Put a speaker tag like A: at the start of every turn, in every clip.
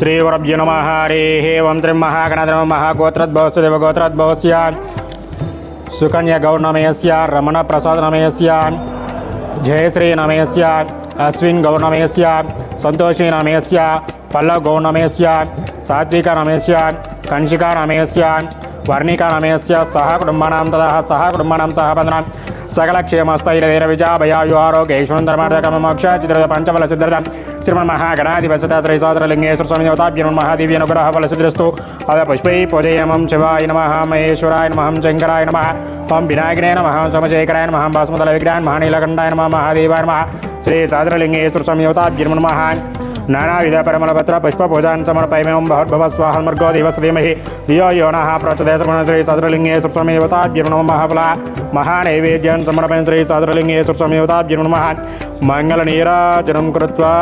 A: శ్రీ గురభ్యో నమ హరి ఓం త్రిం మహాగణధర్మ మహాగోత్రద్భవస్య దేవగోత్రద్భవస్య సుకన్య గౌర్నమయస్య రమణ ప్రసాద్ నమయస్య జయశ్రీ నమయస్య అశ్విన్ గౌర్నమయస్య సంతోషి సహ కుటుంబానాం తదా సహ కుటుంబానాం సహ బంధనాం సకల విజాభయాయు ఆరోగ్య ఈశ్వరంధర్మార్థకమ చిత్రద పంచఫల సిద్ధిరత శ్రీమన్ మహాగణాధిపత స్వామి దేవతాభ్యం మహాదివ్య అనుగ్రహ ఫల సిద్ధిరస్తు అద పుష్పై పూజయమం శివాయ నమ మహేశ్వరాయ నమహం శంకరాయ నమ ఓం వినాయకనే నమ సోమశేఖరాయ నమ భాస్మతల విగ్రహాన్ మహానీలకంఠాయ నమ మహాదేవాయ నమ శ్రీ సాదరలింగేశ్వర స్వామి దేవతాభ్యం నమ नाना विधा परमल पत्र नानाविधपरमलपत्र पुष्पपूजान् समर्पयमेवं बहर्भव स्वाहन्मर्गो देवसदेमहि धियो यो नः प्रचदे श्री सदरलिंगे सुस्वमेवताभ्यो नमो महाफला महानैवेद्यान् समर्पय श्री सदरलिंगे सद्रलिङ्गे सुस्वमेवताभ्यो नमः। मङ्गलनीराजनं कृत्वा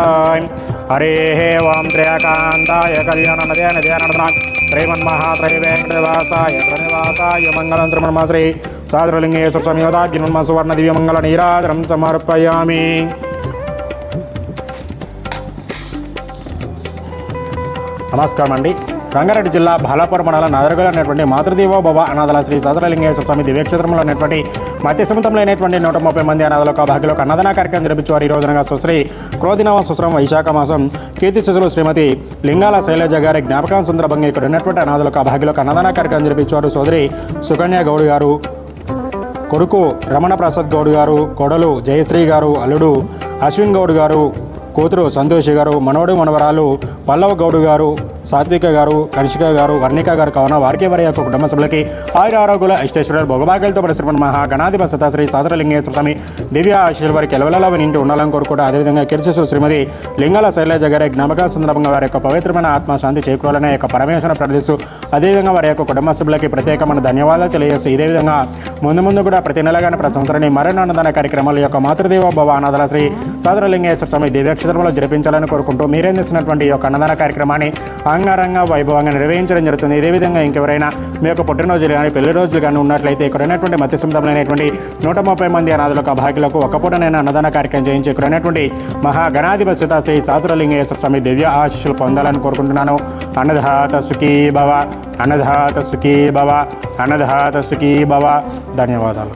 A: हरेः ॐ त्रयाकान्ताय कल्याणमदेन दयानन्दनात् श्रीमन्महात्रैवेङ्कटवासाय प्रणिवासाय मङ्गलं त्रिमन्माश्री साधुलिङ्गेश्वर स्वामिवदाभ्यन्म सुवर्णदिव्यमङ्गलनीराजनं समर्पयामी। నమస్కారం అండి. రంగారెడ్డి జిల్లా బాలాపురం మండలం నాదరగల అనేటువంటి మాతృదేవ బాబా అనాథల శ్రీ సహస్రలింగేశ్వర స్వామి దివ్యక్షేత్రంలో ఉన్నటువంటి మధ్య సముద్రంలో అయినటువంటి నూట ముప్పై మంది అనాథలకు భాగ్యులకు అన్నదాన కార్యక్రమం జరిపించేవారు ఈ రోజునగా సుశ్రీ క్రోధినవ సుశ్రం వైశాఖ మాసం కీర్తి శిశులు శ్రీమతి లింగాల శైలజ గారి జ్ఞాపకం సందర్భంగా ఇక్కడ ఉన్నటువంటి అనాథలకు భాగ్యులకు అన్నదాన కార్యక్రమం జరిపించేవారు సోదరి సుకన్య గౌడ్ గారు కొడుకు రమణ ప్రసాద్ గౌడ్ గారు కొడలు జయశ్రీ గారు అల్లుడు అశ్విన్ గౌడ్ గారు కూతురు సంతోషి గారు మనవడు మనవరాలు పల్లవ గౌడు గారు సాత్విక గారు కనిషిక గారు వర్ణిక గారు కావున వారికి వారి యొక్క కుటుంబ సభ్యులకి ఆయుర ఆరోగ్యుల ఇష్టేశ్వరుడు భోగభాగ్యాలతో పరిశ్రమ మహా గణాధిప శ్రీ సహస్రలింగేశ్వర స్వామి దివ్య ఆశీర్వాద వారికి ఎలవెలలా ఇంటి ఉండాలని కోరుకుంటూ అదేవిధంగా కిరిశేశ్వర శ్రీమతి లింగాల శైలజ గారి జ్ఞాపకాల సందర్భంగా వారి యొక్క పవిత్రమైన ఆత్మశాంతి చేకూరాలనే యొక్క పరమేశ్వర ప్రార్థిస్తూ అదేవిధంగా వారి యొక్క కుటుంబ సభ్యులకి ప్రత్యేకమైన ధన్యవాదాలు తెలియజేస్తూ ఇదే విధంగా ముందు ముందు కూడా ప్రతి నెలగానే ప్రతి సంవత్సరాన్ని మరణ అన్నదాన కార్యక్రమాల యొక్క మాతృదేవ భవ అనాథల శ్రీ సాదరలింగేశ్వర స్వామి దివ్యక్షేత్రంలో జరిపించాలని కోరుకుంటూ మీరేం చేస్తున్నటువంటి ఈ యొక్క అన్నదాన కార్యక్రమాన్ని అంగరంగ వైభవంగా నిర్వహించడం జరుగుతుంది. ఇదేవిధంగా ఇంకెవరైనా మీ యొక్క పుట్టినరోజులు కానీ పెళ్ళి రోజులు కానీ ఉన్నట్లయితే ఇక్కడ ఉన్నటువంటి మత్స్య సముద్రమైనటువంటి నూట ముప్పై మంది అనాథులకు భాగ్యులకు ఒక పూటనైనా అన్నదాన కార్యక్రమం చేయించి ఇక్కడ ఉన్నటువంటి మహా శ్రీ సహస్రలింగేశ్వర స్వామి దివ్య ఆశీస్సులు పొందాలని కోరుకుంటున్నాను. అన్నదాత సుఖీ భవ అన్నదాత సుఖీ భవ అన్నదాత సుఖీ భవ. ధన్యవాదాలు.